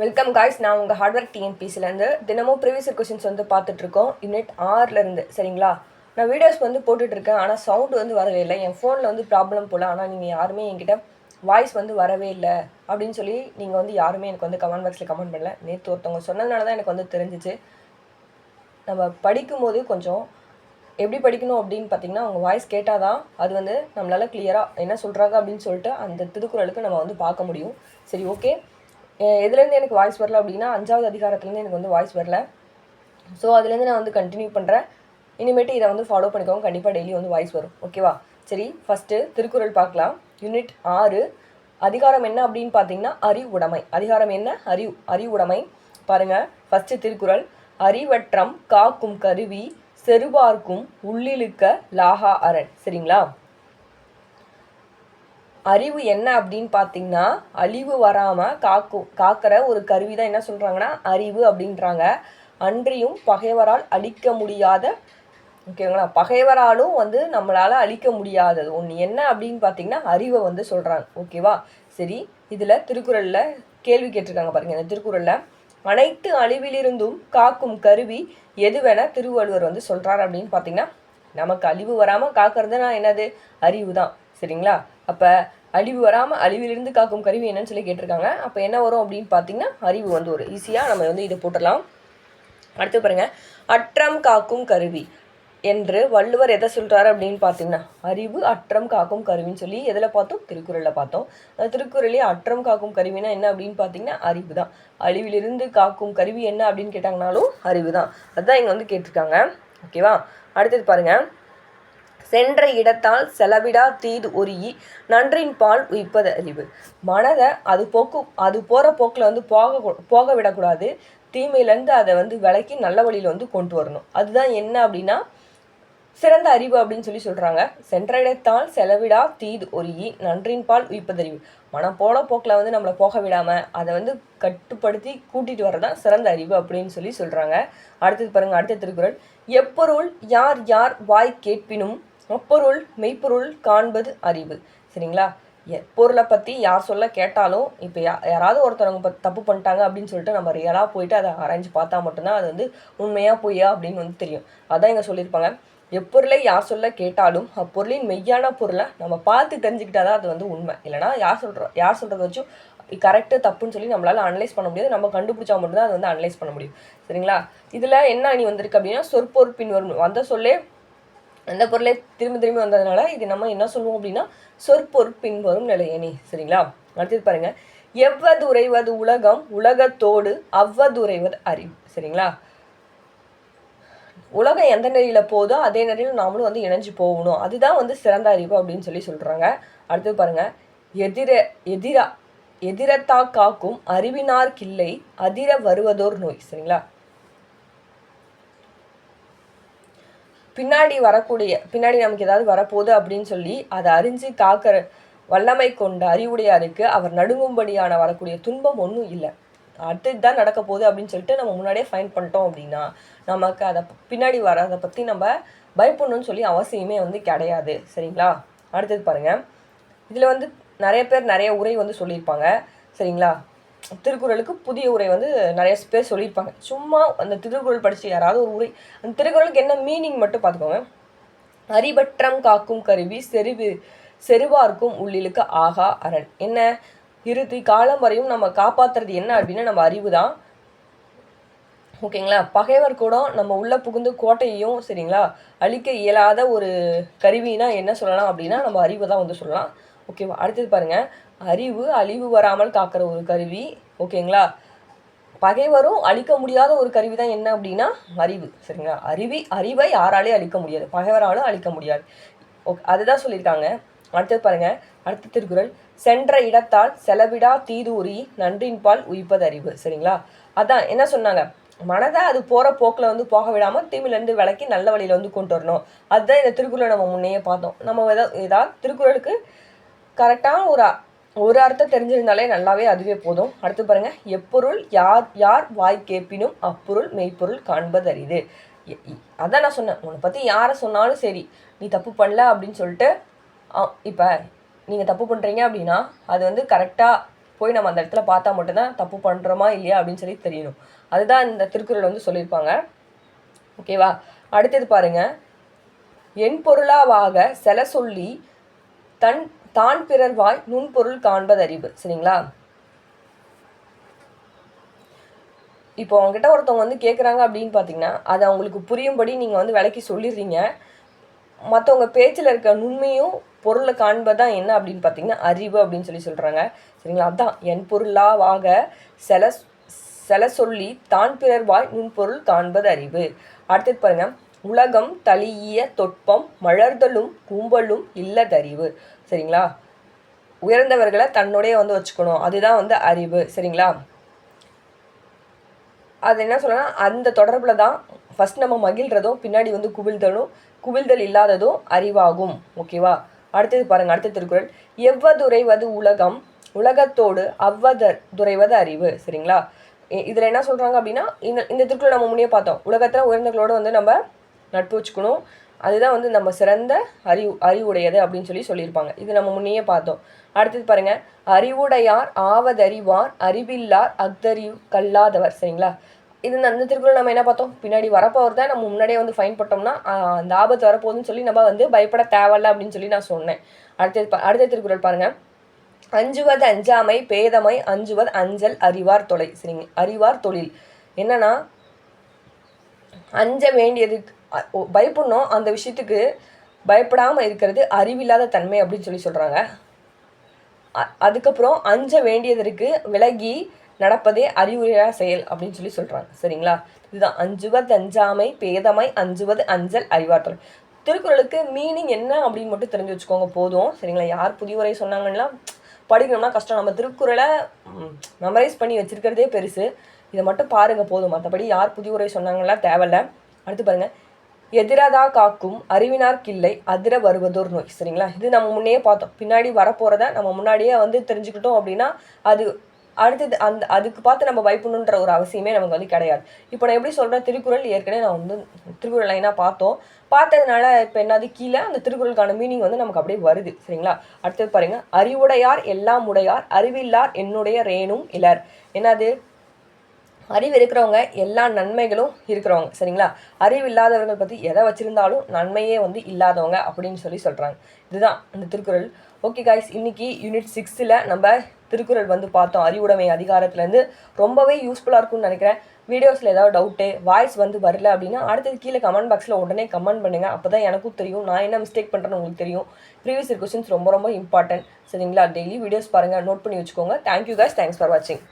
Welcome guys நான் உங்கள் hardware டிஎன்பிசிலேருந்து தினமும் ப்ரீவியஸ் கொஷின்ஸ் வந்து பார்த்துட்ருக்கோம் யூனிட் ஆறுலேருந்து சரிங்களா? நான் வீடியோஸ் வந்து போட்டுட்ருக்கேன் ஆனால் சவுண்டு வந்து வரவே இல்லை. என் ஃபோனில் வந்து ப்ராப்ளம் போல். ஆனால் நீங்கள் யாருமே என்கிட்ட வாய்ஸ் வந்து வரவே இல்லை. அப்படின்னு சொல்லி நீங்கள் வந்து யாருமே எனக்கு வந்து கமெண்ட் பாக்ஸில் கமெண்ட் பண்ணல. நேற்று ஒருத்தவங்க சொன்னதுனால தான் எனக்கு வந்து தெரிஞ்சிச்சு. நம்ம படிக்கும்போது கொஞ்சம் எப்படி படிக்கணும் அப்படின்னு பார்த்தீங்கன்னா அவங்க வாய்ஸ் கேட்டால் தான் அது வந்து நம்மளால் கிளியராக என்ன சொல்கிறாங்க அப்படின்னு சொல்லிட்டு அந்த திருக்குறளுக்கு நம்ம வந்து பார்க்க முடியும். சரி ஓகே எதுலேருந்து எனக்கு வாய்ஸ் வரல அப்படின்னா அஞ்சாவது அதிகாரத்துலேருந்து எனக்கு வந்து வாய்ஸ் வரல. ஸோ அதுலேருந்து நான் வந்து கண்டினியூ பண்ணுறேன் இனிமேட்டு இதை வந்து ஃபாலோ பண்ணிக்கோங்க. கண்டிப்பாக டெய்லி வந்து வாய்ஸ் வரும். ஓகேவா சரி ஃபஸ்ட்டு திருக்குறள் பார்க்கலாம். யூனிட் ஆறு. அதிகாரம் என்ன அப்படின்னு பார்த்தீங்கன்னா அறிவுடைமை அதிகாரம் என்ன? அறிவு. அறிவுடைமை பாருங்கள் ஃபஸ்ட்டு திருக்குறள். அறிவற்றம் காக்கும் கருவி செருபார்க்கும் உள்ளிழுக்க லாகா அரண். சரிங்களா? அறிவு என்ன அப்படின்னு பார்த்தீங்கன்னா அழிவு வராமல் காக்கும் காக்கிற ஒரு கருவி தான் என்ன சொல்கிறாங்கன்னா அறிவு அப்படின்றாங்க. அன்றியும் பகைவரால் அழிக்க முடியாத ஓகேங்களா? பகைவராலும் வந்து நம்மளால் அழிக்க முடியாதது. ஒன்று என்ன அப்படின்னு பார்த்தீங்கன்னா அறிவை வந்து சொல்கிறாங்க ஓகேவா? சரி இதில் திருக்குறளில் கேள்வி கேட்டிருக்காங்க பாருங்க இந்த திருக்குறளில். அனைத்து அழிவிலிருந்தும் காக்கும் கருவி எதுவென திருவள்ளுவர் வந்து சொல்கிறார் அப்படின்னு பார்த்தீங்கன்னா நமக்கு அழிவு வராமல் காக்கிறதுனா என்னது? அறிவு தான் சரிங்களா? அப்போ அழிவு வராமல் அழிவிலிருந்து காக்கும் கருவி என்னன்னு சொல்லி கேட்டிருக்காங்க. அப்போ என்ன வரும் அப்படின்னு பார்த்தீங்கன்னா அறிவு வந்து ஒரு ஈஸியாக நம்ம வந்து இதை போட்டுடலாம். அடுத்து பாருங்க. அற்றம் காக்கும் கருவி என்று வள்ளுவர் எதை சொல்கிறாரு அப்படின்னு பார்த்தீங்கன்னா அறிவு அற்றம் காக்கும் கருவின்னு சொல்லி எதில் பார்த்தோம்? திருக்குறளில் பார்த்தோம். அந்த திருக்குறளே அற்றம் காக்கும் கருவினா என்ன அப்படின்னு பார்த்தீங்கன்னா அறிவு தான் அழிவிலிருந்து காக்கும் கருவி என்ன அப்படின்னு கேட்டாங்கனாலும் அறிவு தான் அதுதான் இங்கே வந்து கேட்டிருக்காங்க. ஓகேவா? அடுத்தது பாருங்கள் சென்ற இடத்தால் செலவிடா தீது ஒரியி நன்றின் பால் உயிப்பது அறிவு. மனதை அது போக்கு அது போகிற போக்கில் வந்து போக போக விடக்கூடாது. தீமையிலேருந்து அதை வந்து விலக்கி நல்ல வழியில் வந்து கொண்டு வரணும். அதுதான் என்ன அப்படின்னா சிறந்த அறிவு அப்படின்னு சொல்லி சொல்கிறாங்க சென்ற இடத்தால் செலவிடா தீது ஒரியி நன்றின் பால் உயிப்பதறிவு மனம் போன போக்கில் வந்து நம்மளை போக விடாமல் அதை வந்து கட்டுப்படுத்தி கூட்டிகிட்டு வரதான் சிறந்த அறிவு அப்படின்னு சொல்லி சொல்கிறாங்க அடுத்தது பாருங்கள் அடுத்த திருக்குறள். எப்பொருள் யார் யார் வாய் கேட்பினும் அப்பொருள் மெய்ப்பொருள் காண்பது அறிவு. சரிங்களா? பொருளை பற்றி யார் சொல்ல கேட்டாலும் இப்போ யா யாராவது ஒருத்தவங்க பத் தப்பு பண்ணிட்டாங்க அப்படின்னு சொல்லிட்டு நம்ம ரியலாக போயிட்டு அதை ஆராய்ஞ்சு பார்த்தா மட்டும்தான் அது வந்து உண்மையாக பொய்யா அப்படின்னு வந்து தெரியும். அதான் இங்கே சொல்லியிருப்பாங்க. எப்பொருளை யார் சொல்ல கேட்டாலும் அப்பொருளின் மெய்யான பொருளை நம்ம பார்த்து தெரிஞ்சுக்கிட்டா தான் அது வந்து உண்மை. இல்லைனா யார் சொல்கிறோம் யார் சொல்கிறத வச்சும் கரெக்டு தப்புன்னு சொல்லி நம்மளால் அனலைஸ் பண்ண முடியாது. நம்ம கண்டுபிடிச்சா மட்டும்தான் அது வந்து அனலைஸ் பண்ண முடியும். சரிங்களா? இதில் என்ன அணி வந்திருக்கு அப்படின்னா சொற்பொறுப்பின் வரும் வந்த சொல்லே அந்த பொருளே திரும்ப திரும்பி வந்ததுனால இது நம்ம என்ன சொல்லுவோம் அப்படின்னா சொற்பொருட்பின் வரும் நிலையணி சரிங்களா? அடுத்தது பாருங்க. எவ்வதுரைவது உலகம் உலகத்தோடு அவ்வதுரைவது அறிவு சரிங்களா? உலகம் எந்த நெறியில் போதோ அதே நெறியில் நாமளும் வந்து இணைஞ்சு போகணும். அதுதான் வந்து சிறந்த அறிவு அப்படின்னு சொல்லி சொல்கிறாங்க அடுத்தது பாருங்க. எதிர எதிரா எதிரத்தா காக்கும் அறிவினார் அதிர வருவதோர் நோய் சரிங்களா? பின்னாடி வரக்கூடிய பின்னாடி நமக்கு ஏதாவது வரப்போகுது அப்படின்னு சொல்லி அதை அறிஞ்சு காக்கிற வல்லமை கொண்ட அறிவுடையாருக்கு அவர் நடுங்கும்படியான வரக்கூடிய துன்பம் ஒன்றும் இல்லை. அடுத்தது தான் நடக்க போகுது அப்படின்னு சொல்லிட்டு நம்ம முன்னாடியே ஃபைன் பண்ணிட்டோம் அப்படின்னா நமக்கு அதை பின்னாடி வரதை பற்றி நம்ம பயப்படணும்னு சொல்லி அவசியமே வந்து கிடையாது. சரிங்களா? அடுத்தது பாருங்கள் இதில் வந்து நிறைய பேர் நிறைய உரை வந்து சொல்லியிருப்பாங்க. சரிங்களா? திருக்குறளுக்கு புதிய உரை வந்து நிறைய பேர் சொல்லியிருப்பாங்க. சும்மா அந்த திருக்குறள் படித்து யாராவது ஒரு உரை அந்த திருக்குறளுக்கு என்ன மீனிங் மட்டும் பார்த்துக்கோங்க. அறிவற்றம் காக்கும் கருவி செறிவு செருவார்க்கும் உள்ளிலுக்கு ஆகா அரண். என்ன? இறுதி காலம் வரையும் நம்ம காப்பாற்றுறது என்ன அப்படின்னா நம்ம அறிவு தான். ஓகேங்களா? பகைவர் கூட நம்ம உள்ளே புகுந்து கோட்டையையும் சரிங்களா அழிக்க இயலாத ஒரு கருவினா என்ன சொல்லலாம் அப்படின்னா நம்ம அறிவு தான் வந்து சொல்லலாம். ஓகேவா? அடுத்தது பாருங்கள் அறிவு அழிவு வராமல் காக்கிற ஒரு கருவி ஓகேங்களா பகைவரும் அழிக்க முடியாத ஒரு கருவி தான் என்ன அப்படின்னா அறிவு சரிங்களா? அறிவி அறிவை யாராலே அழிக்க முடியாது. பகைவராலும் அழிக்க முடியாது. ஓகே அதுதான் சொல்லியிருக்காங்க. அடுத்தது பாருங்க. அடுத்த திருக்குறள். சென்ற இடத்தால் செலவிடா தீதூரி நன்றின் பால் உயிப்பது அறிவு சரிங்களா? அதான் என்ன சொன்னாங்க? மனதை அது போகிற போக்கில் வந்து போக விடாமல் தீமிலேருந்து விளக்கி நல்ல வழியில் வந்து கொண்டு வரணும். அதுதான் இந்த திருக்குறளை நம்ம முன்னையே பார்த்தோம். நம்ம ஏதாவது ஏதாவது திருக்குறளுக்கு கரெக்டான ஒரு ஒரு அர்த்தம் தெரிஞ்சிருந்தாலே நல்லாவே அதுவே போதும். அடுத்து பாருங்க. எப்பொருள் யார் யார் வாய் கேட்பினும் அப்பொருள் மெய்ப்பொருள் காண்பது அதான் நான் சொன்னேன். உன்னை பற்றி யாரை சொன்னாலும் சரி நீ தப்பு பண்ணல அப்படின்னு சொல்லிட்டு இப்போ நீங்கள் தப்பு பண்ணுறீங்க அப்படின்னா அது வந்து கரெக்டாக போய் நம்ம அந்த இடத்துல பார்த்தா மட்டும்தான் தப்பு பண்ணுறோமா இல்லையா அப்படின்னு சொல்லி தெரியணும். அதுதான் இந்த திருக்குறள் வந்து சொல்லியிருப்பாங்க. ஓகேவா அடுத்தது பாருங்க. என் பொருளாவாக செல சொல்லி தன் தான் பிறர் வாய் நுண்பொருள் காண்பதறிவு. சரிங்களா? இப்போ அவங்ககிட்ட ஒருத்தவங்க வந்து கேட்குறாங்க அப்படின்னு பார்த்தீங்கன்னா அது அவங்களுக்கு புரியும்படி நீங்கள் வந்து விலைக்கு சொல்லிடுறீங்க. மற்றவங்க பேச்சில் இருக்க நுண்மையும் பொருளை காண்பதான் என்ன அப்படின்னு பார்த்தீங்கன்னா அறிவு அப்படின்னு சொல்லி சொல்கிறாங்க சரிங்களா? அதான் என் பொருளாவாக செல செல சொல்லி தான் பிறர் வாய் நுண்பொருள் காண்பது அறிவு அடுத்தது பாருங்கள் உலகம் தளிய தொட்பம் மலர்தலும் கூம்பலும் இல்லதறிவு. சரிங்களா? உயர்ந்தவர்களை தன்னுடைய வந்து வச்சுக்கணும். அதுதான் வந்து அறிவு. சரிங்களா? அது என்ன சொல்லலாம் அந்த தொடர்பில் தான் ஃபஸ்ட் நம்ம மகிழ்றதும் பின்னாடி வந்து குவிழ்தலும் குவிழ்தல் இல்லாததும் அறிவாகும். ஓகேவா? அடுத்தது பாருங்க அடுத்த திருக்குறள். எவ்வதுரைவது உலகம் உலகத்தோடு அவ்வதர் துறைவது அறிவு. சரிங்களா? இதில் என்ன சொல்கிறாங்க அப்படின்னா இந்த இந்த திருக்குறள் நம்ம முன்னே பார்த்தோம். உலகத்தில் உயர்ந்தவர்களோடு வந்து நம்ம நட்பு வச்சுக்கணும். அதுதான் வந்து நம்ம சிறந்த அறிவு அறிவுடையது அப்படின்னு சொல்லி சொல்லியிருப்பாங்க. இது நம்ம முன்னையே பார்த்தோம். அடுத்தது பாருங்க. அறிவுடையார் ஆவதறிவார் அறிவில்லார் அக்தறிவு கல்லாதவர். சரிங்களா? இது அந்த திருக்குறள் நம்ம என்ன பார்த்தோம்? பின்னாடி வரப்போவர் தான் நம்ம முன்னாடியே வந்து ஃபைன் பட்டோம்னா அந்த ஆபத்து வரப்போகுதுன்னு சொல்லி நம்ம வந்து பயப்பட தேவையில்ல அப்படின்னு சொல்லி நான் சொன்னேன். அடுத்தது அடுத்த திருக்குறள் பாருங்க. அஞ்சுவது அஞ்சாமை பேதமை அஞ்சுவது அஞ்சல் அறிவார் தொலை. சரிங்க அறிவார் தொழில். என்னன்னா அஞ்ச வேண்டியது பயப்படணும். அந்த விஷயத்துக்கு பயப்படாமல் இருக்கிறது அறிவில்லாத தன்மை அப்படின்னு சொல்லி சொல்கிறாங்க அதுக்கப்புறம் அஞ்ச வேண்டியதற்கு விலகி நடப்பதே அறிவுரையாக செயல் அப்படின்னு சொல்லி சொல்கிறாங்க சரிங்களா? இதுதான். அஞ்சுவது அஞ்சாமை பேதமை அஞ்சுவது அஞ்சல் அறிவாற்றல். திருக்குறளுக்கு மீனிங் என்ன அப்படின்னு மட்டும் தெரிஞ்சு வச்சுக்கோங்க. போதும். சரிங்களா? யார் புதிய உரை சொன்னாங்கன்னா படிக்கணும்னா கஷ்டம். நம்ம திருக்குறளை மெமரைஸ் பண்ணி வச்சுருக்கிறதே பெருசு. இதை மட்டும் பாருங்கள் போதும். மற்றபடி யார் புதிய உரை சொன்னாங்கன்னா தேவையில்ல. அடுத்து பாருங்கள் எதிரதா காக்கும் அறிவினார் கிள்ளை அதிர வருவதோர் நோய். சரிங்களா? இது நம்ம முன்னையே பார்த்தோம். பின்னாடி வரப்போகிறத நம்ம முன்னாடியே வந்து தெரிஞ்சுக்கிட்டோம் அப்படின்னா அது அடுத்தது அந்த அதுக்கு பார்த்து நம்ம பயப்படணுன்ற ஒரு அவசியமே நமக்கு வந்து கிடையாது. இப்போ நான் எப்படி சொல்கிறேன் திருக்குறள் ஏற்கனவே நான் வந்து திருக்குறள் லைனாக பார்த்தோம். பார்த்ததுனால இப்போ என்னது? கீழே அந்த திருக்குறளுக்கான மீனிங் வந்து நமக்கு அப்படியே வருது. சரிங்களா? அடுத்தது பாருங்கள் அறிவுடையார் எல்லாம் உடையார் அறிவில்லார் என்னுடைய ரேணும் இலர். என்னது? அறிவு இருக்கிறவங்க எல்லா நன்மைகளும் இருக்கிறவங்க சரிங்களா? அறிவு இல்லாதவர்கள் பற்றி எதை வச்சுருந்தாலும் நன்மையே வந்து இல்லாதவங்க அப்படின்னு சொல்லி சொல்கிறாங்க இதுதான் இந்த திருக்குறள். ஓகே காய்ஸ் இன்னைக்கு யூனிட் சிக்ஸில் நம்ம திருக்குறள் வந்து பார்த்தோம். அறிவுடைமை அதிகாரத்துலேருந்து ரொம்பவே யூஸ்ஃபுல்லாக இருக்கும்னு நினைக்கிறேன். வீடியோஸில் ஏதாவது டவுட்டு வாய்ஸ் வந்து வரல அப்படின்னா அடுத்தது கீழே கமெண்ட் பாக்ஸில் உடனே கமெண்ட் பண்ணுங்கள் அப்போ தான் எனக்கும் தெரியும். நான் என்ன மிஸ்டேக் பண்ணுறேன்னு உங்களுக்கு தெரியும். ப்ரீவியஸ் கொஸ்டின்ஸ் ரொம்ப ரொம்ப இம்பார்ட்டன்ட் சரிங்களா? டெய்லி வீடியோஸ் பாருங்கள் நோட் பண்ணி வச்சுக்கோங்க. தேங்க்யூ காய்ஸ் தேங்க்ஸ் ஃபார் வாட்சிங்